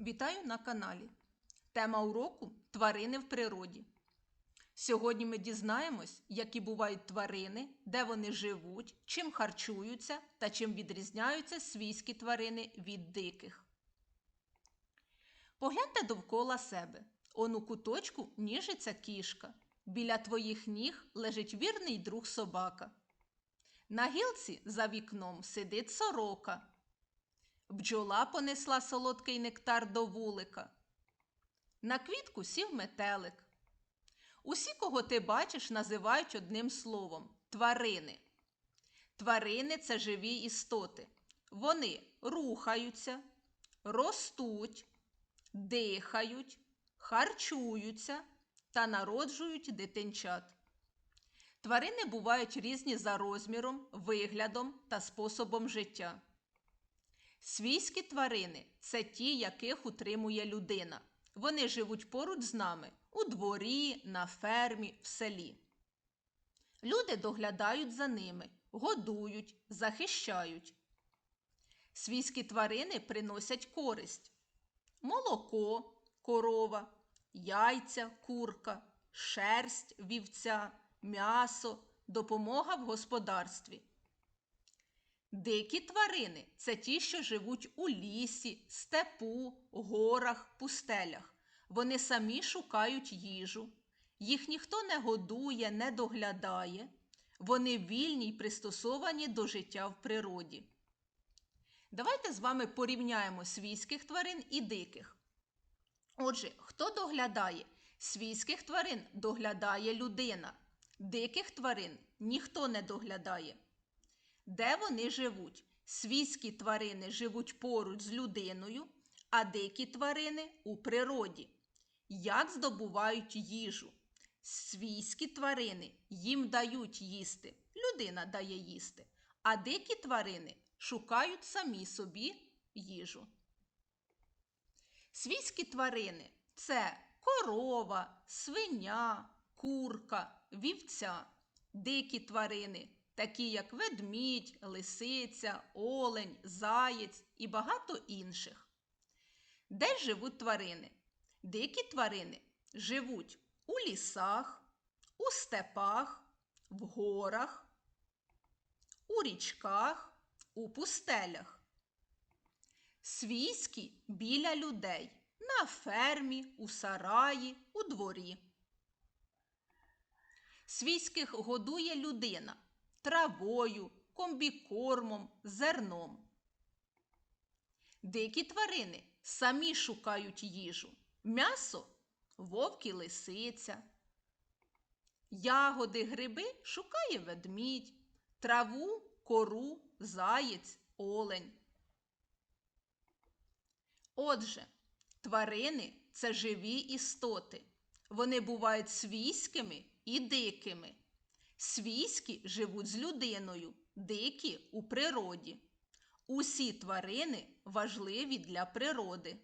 Вітаю на каналі. Тема уроку тварини в природі. Сьогодні ми дізнаємось, які бувають тварини, де вони живуть, чим харчуються та чим відрізняються свійські тварини від диких. Погляньте довкола себе. Он у куточку ніжиться кішка. Біля твоїх ніг лежить вірний друг собака. На гілці за вікном сидить сорока. Бджола понесла солодкий нектар до вулика. На квітку сів метелик. Усі, кого ти бачиш, називають одним словом тварини. Тварини це живі істоти. Вони рухаються, ростуть, дихають, харчуються та народжують дитинчат. Тварини бувають різні за розміром, виглядом та способом життя. Свійські тварини це ті, яких утримує людина. Вони живуть поруч з нами у дворі, на фермі, в селі. Люди доглядають за ними, годують, захищають. Свійські тварини приносять користь: молоко, корова, яйця, курка, шерсть вівця, м'ясо, допомога в господарстві. Дикі тварини це ті, що живуть у лісі, степу, горах, пустелях. Вони самі шукають їжу, їх ніхто не годує, не доглядає. Вони вільні й пристосовані до життя в природі. Давайте з вами порівняємо свійських тварин і диких. Отже, хто доглядає? Свійських тварин доглядає людина, диких тварин ніхто не доглядає. Де вони живуть? Свійські тварини живуть поруч з людиною, а дикі тварини у природі. Як здобувають їжу? Свійські тварини їм дають їсти, людина дає їсти, а дикі тварини шукають самі собі їжу. Свійські тварини це корова, свиня, курка, вівця, дикі тварини, такі як ведмідь, лисиця, олень, заєць і багато інших. Де живуть тварини? Дикі тварини живуть у лісах, у степах, в горах, у річках, у пустелях. Свійські біля людей, на фермі, у сараї, у дворі. Свійських годує людина травою, комбікормом, зерном. Дикі тварини самі шукають їжу. М'ясо вовк і лисиця. Ягоди, гриби шукає ведмідь, траву, кору, заєць, олень. Отже, тварини це живі істоти. Вони бувають свійськими і дикими. Свійські живуть з людиною, дикі у природі. Усі тварини важливі для природи.